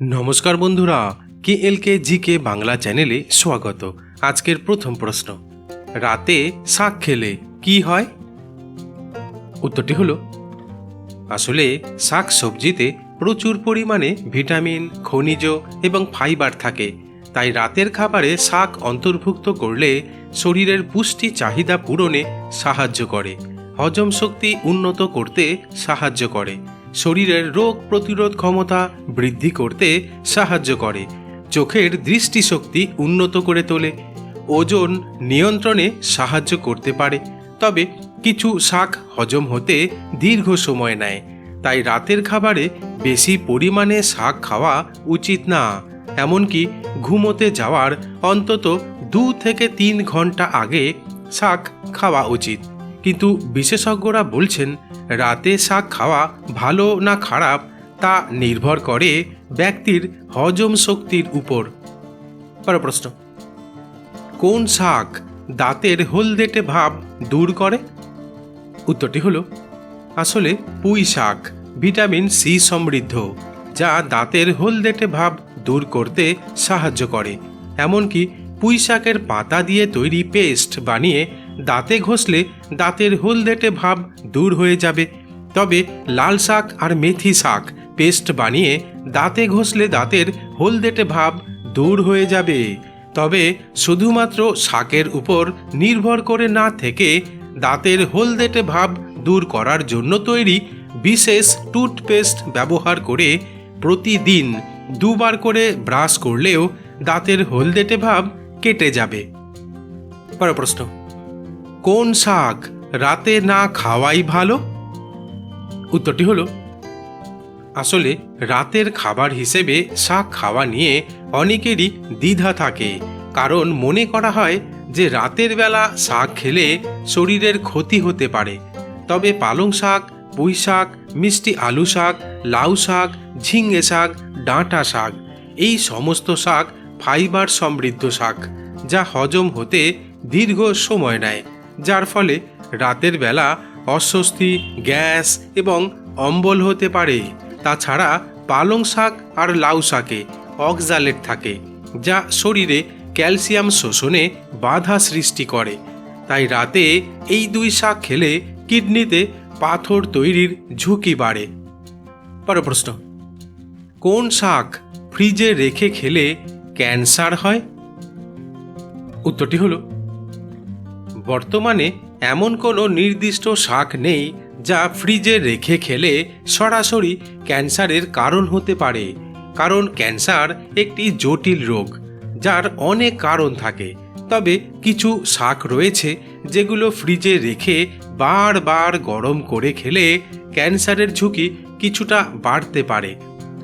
নমস্কার বন্ধুরা কে এল কে জি কে বাংলা চ্যানেলে স্বাগত। আজকের প্রথম প্রশ্ন, রাতে শাক খেলে কি হয়? উত্তরটি হলো, আসলে শাক সবজিতে প্রচুর পরিমাণে ভিটামিন, খনিজ এবং ফাইবার থাকে, তাই রাতের খাবারে শাক অন্তর্ভুক্ত করলে শরীরের পুষ্টি চাহিদা পূরণে সাহায্য করে, হজম শক্তি উন্নত করতে সাহায্য করে। শরীরের রোগ প্রতিরোধ ক্ষমতা বৃদ্ধি করতে সাহায্য করে। চোখের দৃষ্টিশক্তি উন্নত করে তোলে। ওজন নিয়ন্ত্রণে সাহায্য করতে পারে। তবে কিছু শাক হজম হতে দীর্ঘ সময় নেয়। তাই রাতের খাবারে বেশি পরিমাণে শাক খাওয়া উচিত না। এমনকি ঘুমোতে যাওয়ার অন্তত দু থেকে তিন ঘণ্টা আগে শাক খাওয়া উচিত। কিন্তু বিশেষজ্ঞরা বলছেন রাতে শাক খাওয়া ভালো না খারাপ তা নির্ভর করে ব্যক্তির হজম শক্তির উপর। পরের প্রশ্ন, কোন শাক দাঁতের হলদেটে ভাব দূর করে? উত্তরটি হলো, আসলে পুঁই শাক, ভিটামিন সি সমৃদ্ধ, যা দাঁতের হলদেটে ভাব দূর করতে সাহায্য করে। এমনকি পুঁই শাকের পাতা দিয়ে তৈরি পেস্ট বানিয়ে দাঁতে ঘষলে দাঁতের হলদেটে ভাব দূর হয়ে যাবে। তবে লাল শাক আর মেথি শাক পেস্ট বানিয়ে দাঁতে ঘষলে দাঁতের হলদেটে ভাব দূর হয়ে যাবে। তবে শুধুমাত্র শাকের উপর নির্ভর করে না থেকে দাঁতের হলদেটে ভাব দূর করার জন্য তৈরি বিশেষ টুথপেস্ট ব্যবহার করে প্রতিদিন দুবার করে ব্রাশ করলেও দাঁতের হলদেটে ভাব কেটে যাবে। পরের প্রশ্ন। কোন শাক রাতে না খাওয়াই ভালো? উত্তরটি হলো, আসলে রাতের খাবার হিসেবে শাক খাওয়া নিয়ে অনেকেরই দ্বিধা থাকে। কারণ মনে করা হয় যে রাতের বেলা শাক খেলে শরীরের ক্ষতি হতে পারে। তবে পালং শাক, পুঁই শাক, মিষ্টি আলু শাক, লাউ শাক, ঝিঙে শাক, ডাঁটা শাক, এই সমস্ত শাক ফাইবার সমৃদ্ধ শাক, যা হজম হতে দীর্ঘ সময় নেয়। যার ফলে রাতের বেলা অস্বস্তি, গ্যাস এবং অম্বল হতে পারে। তাছাড়া পালং শাক আর লাউ শাকে অক্সালেট থাকে, যা শরীরে ক্যালসিয়াম শোষণে বাধা সৃষ্টি করে। তাই রাতে এই দুই শাক খেলে কিডনিতে পাথর তৈরির ঝুঁকি বাড়ে। পরের প্রশ্ন, কোন শাক ফ্রিজে রেখে খেলে ক্যান্সার হয়? উত্তরটি হলো বর্তমানে এমন কোনো নির্দিষ্ট শাক নেই যা ফ্রিজে রেখে খেলে সরাসরি ক্যান্সারের কারণ হতে পারে। কারণ ক্যান্সার একটি জটিল রোগ, যার অনেক কারণ থাকে। তবে কিছু শাক রয়েছে যেগুলো ফ্রিজে রেখে বারবার গরম করে খেলে ক্যান্সারের ঝুঁকি কিছুটা বাড়তে পারে।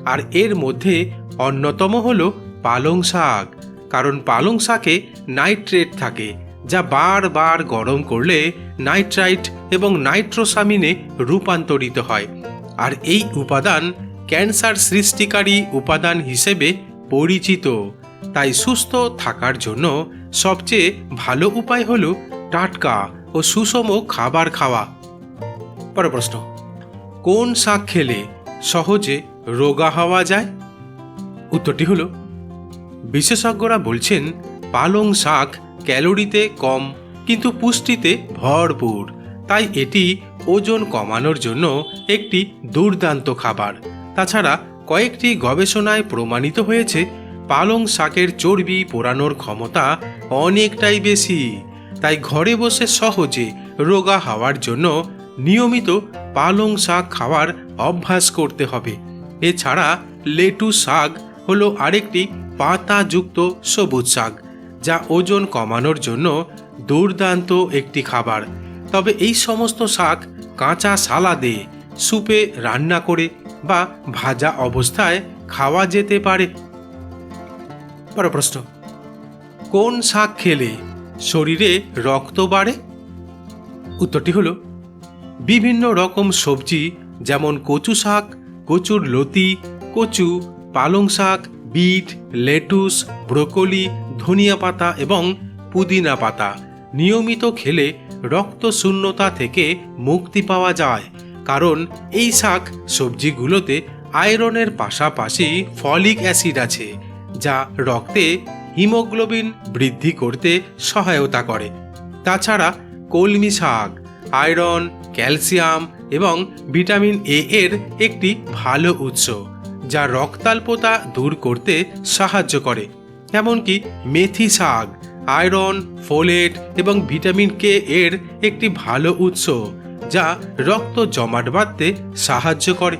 আর এর মধ্যে অন্যতম হলো পালং শাক। কারণ পালং শাকে নাইট্রেট থাকে যা বারবার গরম করলে নাইট্রাইট এবং নাইট্রোসামিনে রূপান্তরিত হয়। আর এই উপাদান ক্যান্সার সৃষ্টিকারী উপাদান হিসেবে পরিচিত। তাই সুস্থ থাকার জন্য সবচেয়ে ভালো উপায় হলো টাটকা ও সুষম খাবার খাওয়া। পরের প্রশ্ন, কোন শাক খেলে সহজে রোগা হওয়া যায়? উত্তরটি হলো, বিশেষজ্ঞরা বলছেন পালং শাক ক্যালোরিতে কম, কিন্তু পুষ্টিতে ভরপুর। তাই এটি ওজন কমানোর জন্য একটি দুর্দান্ত খাবার। তাছাড়া কয়েকটি গবেষণায় প্রমাণিত হয়েছে, পালং শাকের চর্বি পোড়ানোর ক্ষমতা অনেকটাই বেশি। তাই ঘরে বসে সহজে রোগা হওয়ার জন্য নিয়মিত পালং শাক খাওয়ার অভ্যাস করতে হবে। এছাড়া লেটু শাক হলো আরেকটি পাতাযুক্ত সবুজ শাক। যা ওজন কমানোর জন্য দুর্দান্ত একটি খাবার। তবে এই সমস্ত শাক কাঁচা সালাদে সুপে রান্না করে বা ভাজা অবস্থায় খাওয়া যেতে পারে। পরের প্রশ্ন, কোন শাক খেলে শরীরে রক্ত বাড়ে? উত্তরটি হলো, বিভিন্ন রকম সবজি যেমন কচু শাক, কচুর লতি, কচু পালং শাক বিট, লেটুস, ব্রোকলি, ধনিয়া পাতা এবং পুদিনা পাতা। নিয়মিত খেলে রক্ত শূন্যতা থেকে মুক্তি পাওয়া যায়। কারণ এই শাক সবজিগুলোতে আয়রনের পাশাপাশি ফলিক অ্যাসিড আছে, যা রক্তে হিমোগ্লোবিন বৃদ্ধি করতে সহায়তা করে। তাছাড়া কলমি শাক, আয়রন, ক্যালসিয়াম এবং ভিটামিন এ এর একটি ভালো উৎস। যা রক্তাল্পতা দূর করতে সাহায্য করে, এমনকি মেথি শাক, আয়রন, ফোলেট এবং ভিটামিন কে এর একটি ভালো উৎস, যা রক্ত জমাট বাঁধতে সাহায্য করে।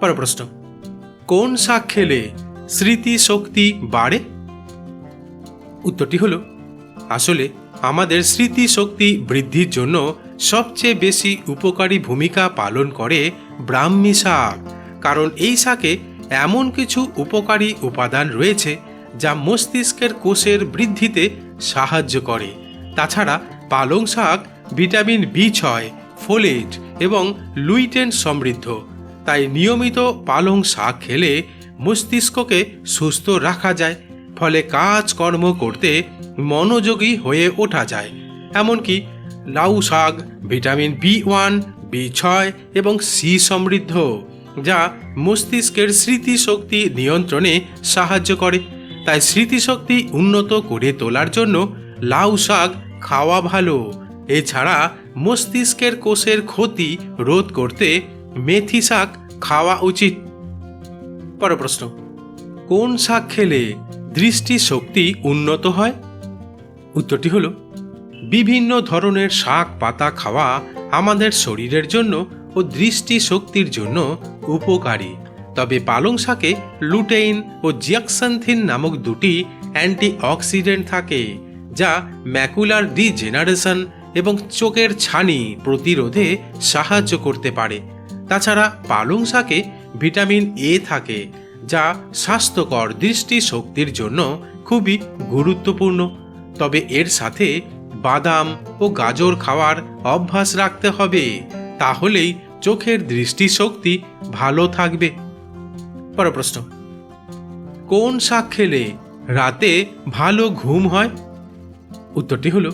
পরের প্রশ্ন কোন শাক খেলে স্মৃতিশক্তি বাড়ে? উত্তরটি হলো, আসলে আমাদের স্মৃতিশক্তি বৃদ্ধির জন্য সবচেয়ে বেশি উপকারী ভূমিকা পালন করে ব্রাহ্মী শাক কারণ এই শাকে এমন কিছু উপকারী উপাদান রয়েছে যা মস্তিষ্কের কোষের বৃদ্ধিতে সাহায্য করে। তাছাড়া পালং শাক, ভিটামিন বি ছয়, ফোলেট এবং লুইটেন সমৃদ্ধ। তাই নিয়মিত পালং শাক খেলে মস্তিষ্ককে সুস্থ রাখা যায়, ফলে কাজকর্ম করতে মনোযোগী হয়ে ওঠা যায়। এমনকি লাউ শাক, ভিটামিন বি ওয়ান, বি ছয় এবং সি সমৃদ্ধ। যা মস্তিষ্কের স্মৃতিশক্তি নিয়ন্ত্রণে সাহায্য করে। তাই স্মৃতিশক্তি উন্নত করে তোলার জন্য লাউ শাক খাওয়া ভালো। এছাড়া মস্তিষ্কের কোষের ক্ষতি রোধ করতে মেথি শাক খাওয়া উচিত। পর প্রশ্ন, কোন শাক খেলে দৃষ্টিশক্তি উন্নত হয়? উত্তরটি হলো, বিভিন্ন ধরনের শাক পাতা খাওয়া আমাদের শরীরের জন্য ও দৃষ্টিশক্তির জন্য উপকারী। তবে পালং শাকে লুটেইন ও জিয়াক্সান্থিন নামক দুটি অ্যান্টিঅক্সিডেন্ট থাকে, যা ম্যাকুলার ডিজেনারেশন এবং চোখের ছানি প্রতিরোধে সাহায্য করতে পারে। তাছাড়া পালং শাকে ভিটামিন এ থাকে, যা স্বাস্থ্যকর দৃষ্টিশক্তির জন্য খুবই গুরুত্বপূর্ণ। তবে এর সাথে বাদাম ও গাজর খাওয়ার অভ্যাস রাখতে হবে। তাহলেই চোখের দৃষ্টিশক্তি ভালো থাকবে। পর প্রশ্ন। কোন শাক খেলে রাতে ভালো ঘুম হয়? উত্তরটি হলো,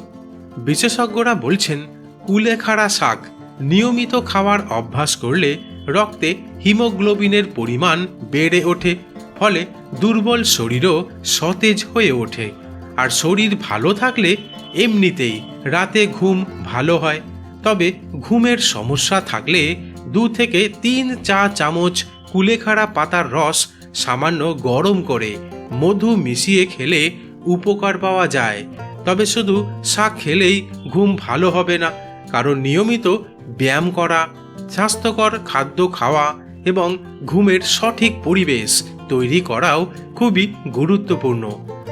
বিশেষজ্ঞরা বলছেন, কুলেখাড়া শাক নিয়মিত খাওয়ার অভ্যাস করলে রক্তে হিমোগ্লোবিনের পরিমাণ বেড়ে ওঠে, ফলে দুর্বল শরীরও সতেজ হয়ে ওঠে। আর শরীর ভালো থাকলে এমনিতেই রাতে ঘুম ভালো হয়। তবে ঘুমের সমস্যা থাকলে দু থেকে তিন চা চামচ কুলেখাড়া পাতার রস সামান্য গরম করে মধু মিশিয়ে খেলে উপকার পাওয়া যায়। তবে শুধু শাক খেলেই ঘুম ভালো হবে না, কারণ নিয়মিত ব্যায়াম করা, স্বাস্থ্যকর খাদ্য খাওয়া এবং ঘুমের সঠিক পরিবেশ তৈরি করাও খুবই গুরুত্বপূর্ণ।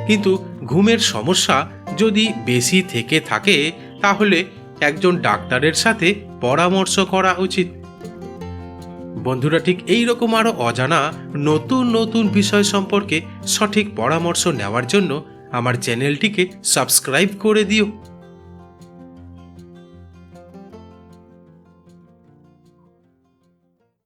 কিন্তু ঘুমের সমস্যা যদি বেশি থেকে থাকে, তাহলে একজন ডাক্তারের সাথে পরামর্শ করা উচিত। বন্ধুরা, ঠিক এই রকম আরও অজানা, নতুন নতুন বিষয় সম্পর্কে সঠিক পরামর্শ নেওয়ার জন্য আমার চ্যানেলটিকে সাবস্ক্রাইব করে দিও।